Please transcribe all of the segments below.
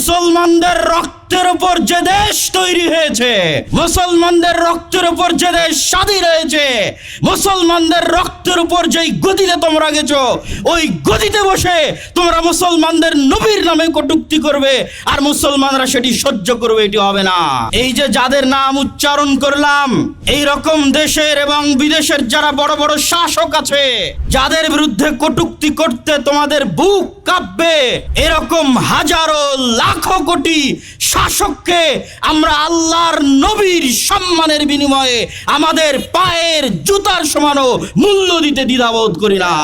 মুসলমানদের রক্তের উপর যে দেশ তৈরি হয়েছে, মুসলমানদের রক্তের উপর যে দেশ স্বাধীন হয়েছে, মুসলমানদের রক্তের উপর যেই গতিতে তোমরা গেছো, ওই গতিতে বসে তোমরা মুসলমানদের নবীর নামে কটুক্তি করবে, আর মুসলমানরা সেটি সহ্য করবে, এটি হবে না। এই যে যাদের নাম উচ্চারণ করলাম, এই রকম দেশের এবং বিদেশের যারা বড় বড় শাসক আছে, যাদের বিরুদ্ধে কটুক্তি করতে তোমাদের বুক কাঁপবে, এরকম হাজারো লাখো কোটি শাসককে আমরা আল্লাহর নবীর সম্মানের বিনিময়ে আমাদের পায়ের জুতার সমানও মূল্য দিতে দ্বিধাবোধ করি না।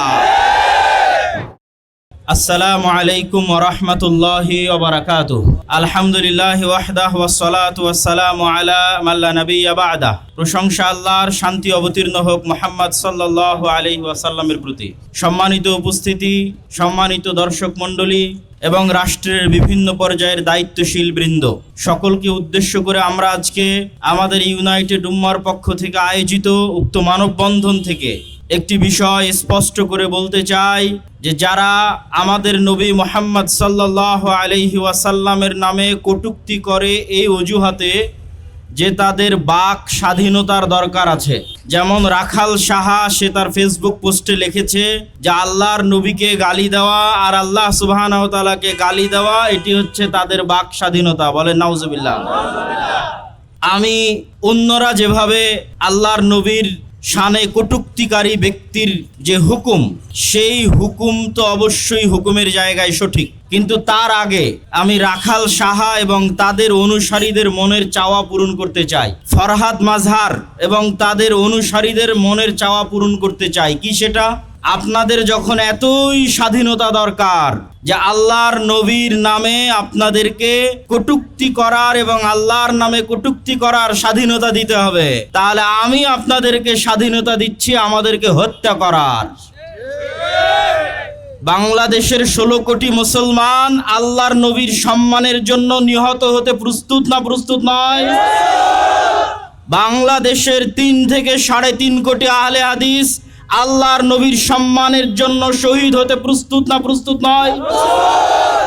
আসসালামু আলাইকুম ওরহমতুল্লাহি ওবরাকাতু আলহামদুলিল্লাহ ওয়াহদাহ ওয়াসসালাতু ওয়াসসালামু আলা মাল্লা নবিয়্যা বা'দা। প্রশংসা আল্লাহর শান্তি অবতীর্ণ হোক মোহাম্মদ সাল্লাল্লাহু আলাইহি ওয়াসাল্লামের প্রতি। সম্মানিত উপস্থিতি, সম্মানিত দর্শক মণ্ডলী এবং রাষ্ট্রের বিভিন্ন পর্যায়ের দায়িত্বশীল বৃন্দ, সকলকে উদ্দেশ্য করে আমরা আজকে আমাদের ইউনাইটেড উম্মার পক্ষ থেকে আয়োজিত উক্ত মানববন্ধন থেকে একটি বিষয় স্পষ্ট করে বলতে চাই যে যারা আমাদের নবী মোহাম্মদ সাল্লাহ আলহি ওয়াসাল্লামের নামে কটুক্তি করে এই অজুহাতে, যে তাদের বাক স্বাধীনতার দরকার আছে। যেমন রাখাল সাহা, সে তার ফেসবুক পোস্টে লিখেছে যে আল্লাহর নবীকে গালি দেওয়া আর আল্লাহ সুবাহানতালাকে গালি দেওয়া, এটি হচ্ছে তাদের বাক স্বাধীনতা। বলেন, নাউজুবিল্লাহ। আমি অন্যরা যেভাবে আল্লাহর নবীর শানে কটুক্তিকারী ব্যক্তির যে হুকুম, সেই হুকুম তো অবশ্যই হুকুমের জায়গায় সঠিক। কিন্তু তার আগে আমি রাখাল সাহা এবং তাদের অনুসারীদের মনের চাওয়া পূরণ করতে চাই। ফরহাদ মাঝহার এবং তাদের অনুসারীদের মনের চাওয়া পূরণ করতে চাই। কি সেটা? আপনাদের যখন এতই স্বাধীনতা দরকার যে আল্লাহর নবীর নামে আপনাদেরকে কটুক্তি করার এবং আল্লাহর নামে কটুক্তি করার স্বাধীনতা দিতে হবে, তাহলে আমি আপনাদেরকে স্বাধীনতা দিচ্ছি আমাদেরকে হত্যা করার। বাংলাদেশের ষোলো কোটি মুসলমান আল্লাহর নবীর সম্মানের জন্য নিহত হতে প্রস্তুত না প্রস্তুত নয়? বাংলাদেশের তিন থেকে সাড়ে তিন কোটি আহলে হাদিস আল্লাহর নবীর সম্মানের জন্য শহীদ হতে প্রস্তুত না প্রস্তুত নয়?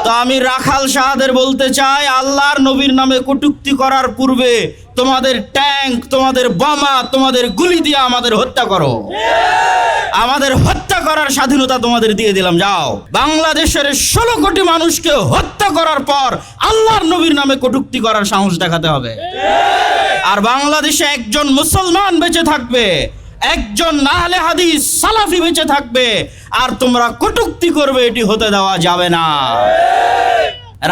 তো আমি রাখাল শাহাদের বলতে চাই, আল্লাহর নবীর নামে কটুক্তি করার পূর্বে তোমাদের ট্যাঙ্ক, তোমাদের বোমা, তোমাদের গুলি দিয়ে আমাদের হত্যা করো। আমাদের হত্যা করার স্বাধীনতা তোমাদের দিয়ে দিলাম, যাও। বাংলাদেশের ষোলো কোটি মানুষকে হত্যা করার পর আল্লাহর নবীর নামে কটুক্তি করার সাহস দেখাতে হবে। আর বাংলাদেশে একজন মুসলমান বেঁচে থাকবে একজন নাহলে হাদিস সালাফি বেঁচে থাকবে, আর তোমরা কটুক্তি করবে, এটি হতে দেওয়া যাবে না।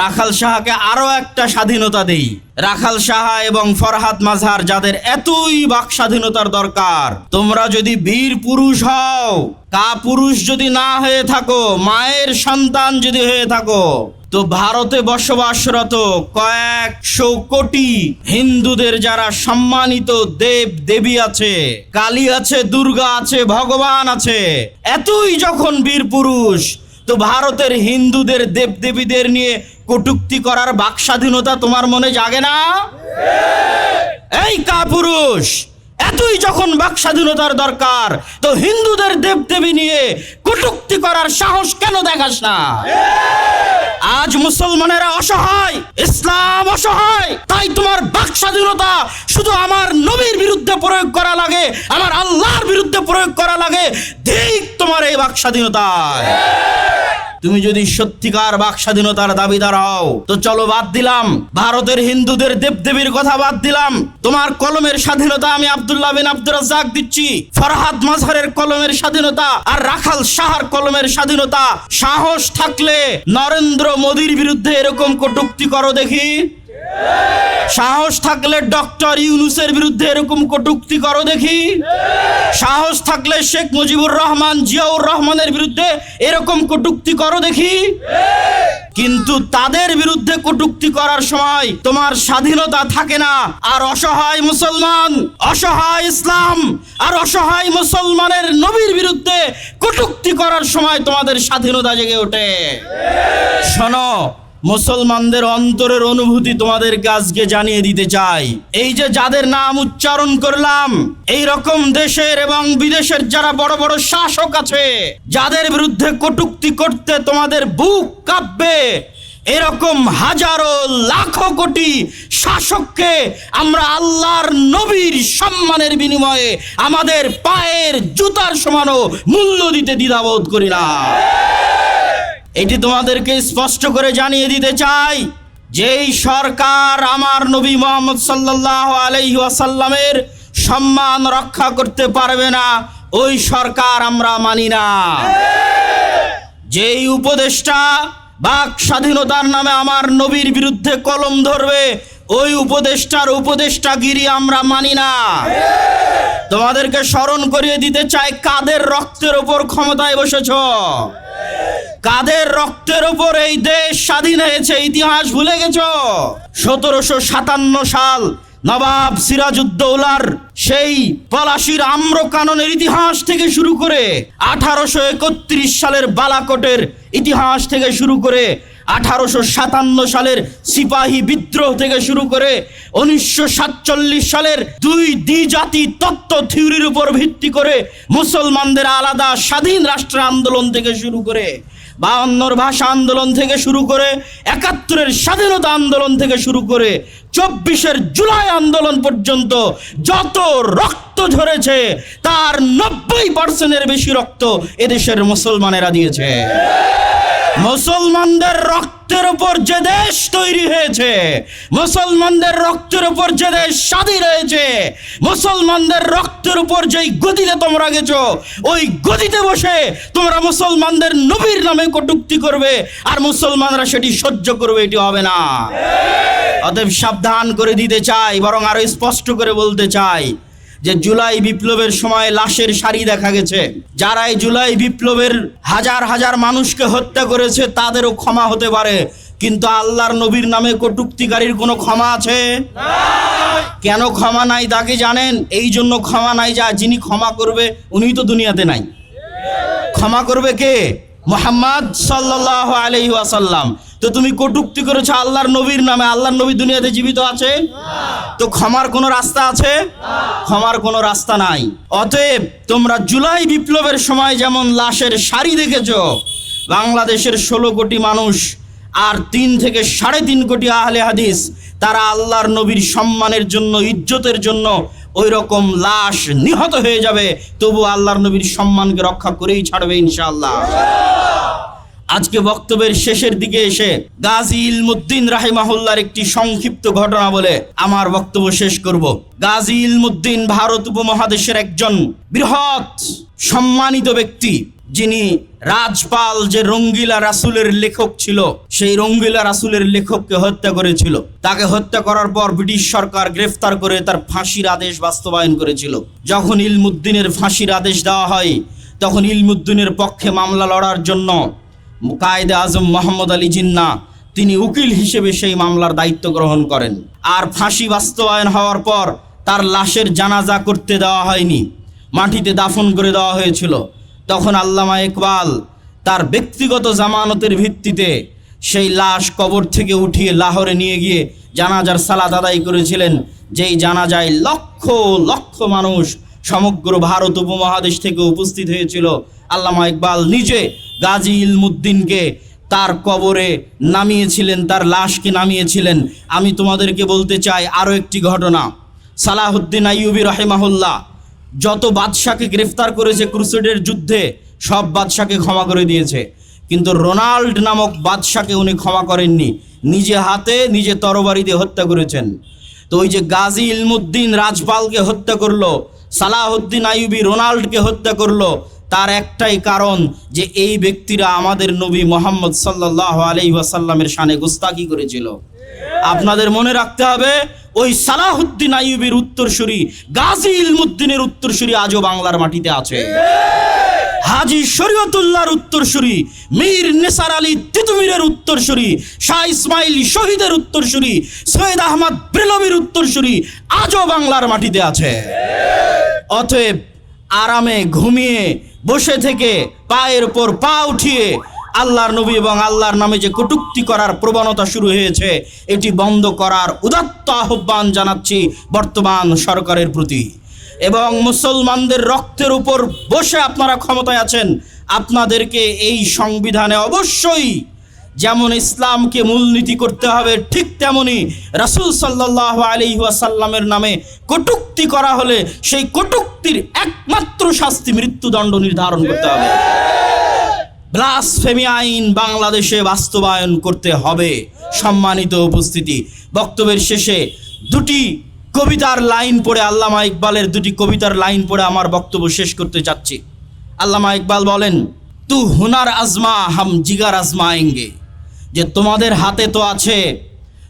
রাখাল সাহাকে আরও একটা স্বাধীনতা দেই। রাখাল সাহা এবং ফরহাদ মাঝহার যাদের এতই বাক স্বাধীনতার দরকার, তোমরা যদি বীর পুরুষ হও, কা পুরুষ যদি না হয়ে থাকো, মায়ের সন্তান যদি হয়ে থাকো তো ভারতে বসবাসরত কয়েকশো কোটি হিন্দুদের যারা সম্মানিত দেব দেবী আছে, কালী আছে, দুর্গা আছে, ভগবান আছে, এতই যখন বীর পুরুষ, তো ভারতের হিন্দুদের দেব দেবীদের নিয়ে কটুক্তি করার বাক স্বাধীনতা তোমার মনে জাগে না? এই কাপুরুষ এতই যখন বাক স্বাধীনতার দরকার, তো হিন্দুদের দেব দেবী নিয়ে কটুক্তি করার সাহস কেন দেখাস না? আজ মুসলমানেরা অসহায়, ইসলাম অসহায়, তাই তোমার বাক স্বাধীনতা শুধু আমার নবীর বিরুদ্ধে প্রয়োগ করা লাগে, আমার আল্লাহর বিরুদ্ধে প্রয়োগ করা লাগে, ঠিক তোমার এই বাক স্বাধীনতায়। তুমি যদি সত্যিকার বাক স্বাধীনতার দাবিদার হও, তো চলো বাদ দিলাম। ভারতের হিন্দুদের দেবদেবীর কথা বাদ দিলাম। তোমার কলমের স্বাধীনতা আমি আব্দুল্লাহ বিন আব্দুর রাজ্জাক দিচ্ছি। ফরহাদ মাঝহারের কলমের স্বাধীনতা আর রাখাল শাহার কলমের স্বাধীনতা। সাহস থাকলে নরেন্দ্র মোদীর বিরুদ্ধে এরকম কটুক্তি করো দেখি। সাহস থাকলে ডক্টর ইউনুসের বিরুদ্ধে এরকম কটুক্তি করো দেখি। সাহস থাকলে শেখ মুজিবুর রহমান, জিয়াউর রহমানের বিরুদ্ধে এরকম কটুক্তি করো দেখি। কিন্তু তাদের বিরুদ্ধে কটুক্তি করার সময় তোমার স্বাধীনতা থাকে না। আর অসহায় মুসলমান, অসহায় ইসলাম আর অসহায় মুসলমানের নবীর বিরুদ্ধে কটুক্তি করার সময় তোমাদের স্বাধীনতা জেগে ওঠে। শোনো মুসলমানদের অন্তরের অনুভূতি তোমাদের আজকে জানিয়ে দিতে চাই। এই যে যাদের নাম উচ্চারণ করলাম, এই রকম দেশের এবং বিদেশের যারা বড় বড় শাসক আছে, যাদের বিরুদ্ধে কটুক্তি করতে তোমাদের বুক কাঁপবে, এরকম হাজারো, লাখো কোটি শাসককে আমরা আল্লাহর নবীর সম্মানের বিনিময়ে আমাদের পায়ের জুতার সমানও মূল্য দিতে দ্বিধাবোধ করি না। এটি তোমাদেরকে স্পষ্ট করে জানিয়ে দিতে চাই যেই সরকার আমার নবী মোহাম্মদ সাল্লাহ আলাইহি ওয়াসাল্লামের সম্মান রক্ষা করতে পারবে না, ওই সরকার আমরা মানি না। যেই উপদেষ্টা বাক স্বাধীনতার নামে আমার নবীর বিরুদ্ধে কলম ধরবে, ওই উপদেষ্টার উপদেষ্টাগিরি আমরা মানি না। তোমাদেরকে স্মরণ করিয়ে দিতে চাই, কাদের রক্তের ওপর ক্ষমতায় বসেছ? কাদের রক্তের উপর এই দেশ স্বাধীন হয়েছে, ইতিহাস ভুলে গেছ? সতেরোশো সাতান্ন সাল নবাব সিরাজউদ্দৌলার সেই পলাশির আম্র কাননের ইতিহাস থেকে শুরু করে আঠারোশো একত্রিশ সালের বালাকোটের ইতিহাস থেকে শুরু করে আঠারোশো সাতান্ন সালের সিপাহী বিদ্রোহ থেকে শুরু করে উনিশশো সাতচল্লিশ সালের দুই দ্বিজাতি তত্ত্ব থিওরির উপর ভিত্তি করে মুসলমানদের আলাদা স্বাধীন রাষ্ট্র আন্দোলন থেকে শুরু করে বায়ান্নর ভাষা আন্দোলন থেকে শুরু করে একাত্তরের স্বাধীনতা আন্দোলন থেকে শুরু করে চব্বিশের জুলাই আন্দোলন পর্যন্ত যত রক্ত ঝরেছে, তার নব্বই পার্সেন্টের বেশি রক্ত এদেশের মুসলমানেরা দিয়েছে। মুসলমানদের রক্তের উপর যে দেশ তৈরি হয়েছে, মুসলমানদের রক্তের উপর যে দেশ স্বাধীন হয়েছে, মুসলমানদের রক্তের উপর যেই গদিতে তোমরা গেছো, ওই গদিতে বসে তোমরা মুসলমানদের নবীর নামে কটুক্তি করবে, আর মুসলমানরা সেটি সহ্য করবে, এটি হবে না। অতএব সাবধান করে দিতে চাই, বরং আরও স্পষ্ট করে বলতে চাই যে জুলাই বিপ্লবের সময় লাশের সারি দেখা গেছে। যারা এই জুলাই বিপ্লবের হাজার হাজার মানুষকে হত্যা করেছে তাদেরও ক্ষমা হতে পারে। কিন্তু আল্লাহর নবীর নামে কটুক্তিকারীর কোনো ক্ষমা আছে? কেন ক্ষমা নাই তাকে জানেন? এই জন্য ক্ষমা নাই যা যিনি ক্ষমা করবে উনি তো দুনিয়াতে নাই। ক্ষমা করবে কে? মোহাম্মদ সাল্লাহ আলহি আসাল্লাম তো তুমি কটুক্তি করেছ আল্লাহর নবীর নামে। আল্লাহর নবী দুনিয়াতে জীবিত আছে? তো ক্ষমার কোনো রাস্তা আছে? ক্ষমার কোনো রাস্তা নাই। অতএব তোমরা জুলাই বিপ্লবের সময় যেমন লাশের সারি দেখেছ, বাংলাদেশের ষোলো কোটি মানুষ আর তিন থেকে সাড়ে তিন কোটি আহলে হাদিস, তারা আল্লাহর নবীর সম্মানের জন্য, ইজ্জতের জন্য ওই রকম লাশ নিহত হয়ে যাবে। তবু আল্লাহর নবীর সম্মানকে রক্ষা করেই ছাড়বে ইনশাআল্লাহ। আজকে বক্তব্যের শেষের দিকে এসে গাজী ইলমুদ্দিন রাহিমাহুল্লার একটি সংক্ষিপ্ত ঘটনা বলে আমার বক্তব্য শেষ করব। গাজী ইলমুদ্দিন ভারত উপমহাদেশের একজন বৃহৎ, সম্মানিত ব্যক্তি, যিনি রাজপাল যে রঙ্গিলা রাসুলের লেখক ছিল, সেই রঙ্গিলা রাসুলের লেখককে হত্যা করেছিল। তাকে হত্যা করার পর ব্রিটিশ সরকার গ্রেফতার করে তার ফাঁসির আদেশ বাস্তবায়ন করেছিল। যখন ইলমুদ্দিনের ফাঁসির আদেশ দেওয়া হয়, তখন ইলমুদ্দিনের পক্ষে মামলা লড়ার জন্য কায়েদে আজম মোহাম্মদ আলী জিন্না, তিনি উকিল হিসেবে সেই মামলার দায়িত্ব গ্রহণ করেন। আর ফাঁসি বাস্তবায়ন হওয়ার পর তার লাশের জানাজা করতে দেওয়া হয়নি, মাটিতে দাফন করে দেওয়া হয়েছিল। তখন আল্লামা ইকবাল তার ব্যক্তিগত জামানতের ভিত্তিতে সেই লাশ কবর থেকে উঠিয়ে লাহোরে নিয়ে গিয়ে জানাজার সালাত আদায় করেছিলেন, যেই জানাজায় লক্ষ লক্ষ মানুষ সমগ্র ভারত উপমহাদেশ থেকে উপস্থিত হয়েছিল। আল্লামা ইকবাল নিজে গাজী ইলমুদ্দিনকে তার কবরে নামিয়েছিলেন, তার লাশকে নামিয়েছিলেন। আমি তোমাদেরকে বলতে চাই আরও একটি ঘটনা। সালাহুদ্দিন আইয়ুবি রহেমাহুল্লাহ যত বাদশাকে গ্রেফতার করেছে ক্রুসেডের যুদ্ধে, সব বাদশাকে ক্ষমা করে দিয়েছে। কিন্তু রোনাল্ড নামক বাদশাকে উনি ক্ষমা করেননি। নিজে হাতে, নিজে তরবারিতে হত্যা করেছেন। তো ওই যে গাজী ইলমুদ্দিন রাজপালকে হত্যা করল, সালাহুদ্দিন আইয়ুবি রোনাল্ডকে হত্যা করল তার একটাই কারণ যে এই ব্যক্তিরা আমাদের নবী মোহাম্মদ সাল্লাহ আলি ওয়াসাল্লামের শানে গুস্তাকি করেছিল। আপনাদের মনে রাখতে হবে, ওই সালাহুদ্দিন আইয়ুবের উত্তরসূরি, গাজী ইলমুদ্দিনের উত্তরসূরি আজও বাংলার মাটিতে আছে। হাজি শরীয়তুল্লাহর উত্তরসূরি, মীর নেসার আলী তিতুমিরের উত্তরসূরি, শাহ ইসমাইল শহীদের উত্তরসূরি, সৈয়দ আহমদ ব্রেলবির উত্তরসূরি আজও বাংলার মাটিতে আছে। অতএব আরামে ঘুমিয়ে বসে থেকে পায়ের উপর পা উঠিয়ে আল্লাহর নবী এবং আল্লাহর নামে যে কটুক্তি করার প্রবণতা শুরু হয়েছে, এটি বন্ধ করার উদাত্ত আহ্বান জানাচ্ছি বর্তমান সরকারের প্রতি। এবং মুসলমানদের রক্তের উপর বসে আপনারা ক্ষমতায় আছেন, আপনাদেরকে এই সংবিধানে অবশ্যই যেমন ইসলামকে মূলনীতি করতে হবে, ঠিক তেমনি রাসূল সাল্লাহ আলী ওয়াসাল্লামের নামে কটুক্তি করা হলে সেই কটুক্তির একমাত্র শাস্তি মৃত্যুদণ্ড নির্ধারণ করতে হবে। ব্লাসফেমি আইন বাংলাদেশে বাস্তবায়ন করতে হবে। সম্মানিত উপস্থিতি, বক্তব্যের শেষে দুটি কবিতার লাইন পড়ে আল্লামা ইকবালের দুটি কবিতার লাইন পড়ে আমার বক্তব্য শেষ করতে চাচ্ছি। আল্লামা ইকবাল বলেন, তু হুনার আজমা হাম জিগার আজমা আজমায়েঙ্গে। যে তোমাদের হাতে তো আছে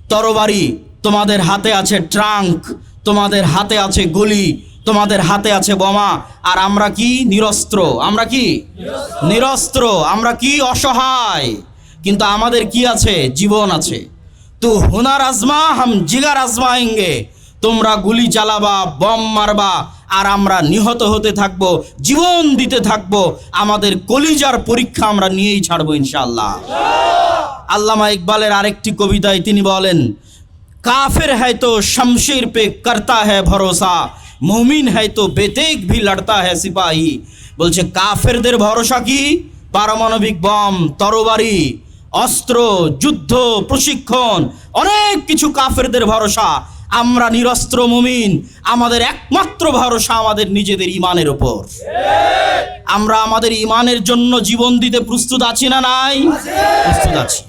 তরবারি, তোমাদের হাতে আছে ট্রাঙ্ক, তোমাদের হাতে আছে গুলি, তোমাদের হাতে আছে বোমা, আর আমরা কি নিরস্ত্র? আমরা কি? নিরস্ত্র। আমরা কি অসহায়? কিন্তু আমাদের কি আছে? জীবন আছে। তো হুনার আজমা, হাম জিগার আজমায়েঙ্গে তোমরা গুলি চালাবা, বম মারবা, আর আমরা নিহত হতে থাকব, জীবন দিতে থাকব। আমাদের কলিজার পরীক্ষা আমরা নিয়েই ছাড়বো ইনশাআল্লাহ। আল্লামা ইকবালের আরেকটি কবিতায় তিনি বলেন কাফের है तो शमशीर पे करता है भरोसा মুমিন है तो বেতেক भी लड़ता है সিপাহী বলছে কাফেরদের ভরসা কি পারমাণবিক বম তরবারি অস্ত্র যুদ্ধ প্রশিক্ষণ অনেক কিছু কাফেরদের ভরসা আমরা নিরস্ত্র মুমিন আমাদের একমাত্র ভরসা আমাদের নিজেদের ইমানের ওপর আমরা আমাদের ইমানের জন্য জীবন দিতে প্রস্তুত আছি না নাই প্রস্তুত আছি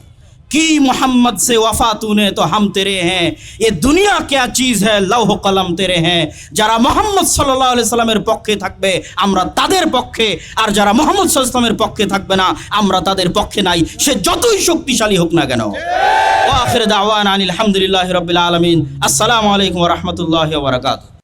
কি মোহাম্মদ সে ওয়াফা তুনে তো হাম তেরে হ্যাঁ? এ দুনিয়া কেয়া চিজ হ্যাঁ? লৌহ কলম তেরে হ্যাঁ? যারা মোহাম্মদ সাল্লামের পক্ষে থাকবে, আমরা তাদের পক্ষে। আর যারা মোহাম্মদ সাল্লাহ ইসলামের পক্ষে থাকবে না, আমরা তাদের পক্ষে নাই। সে যতই শক্তিশালী হোক না কেন। ওয়াখির দাওয়ান আলহামদুলিল্লাহ রবিল আলমিন। আসসালামু আলাইকুম রহমতুল্লাহ বারকাতুহ।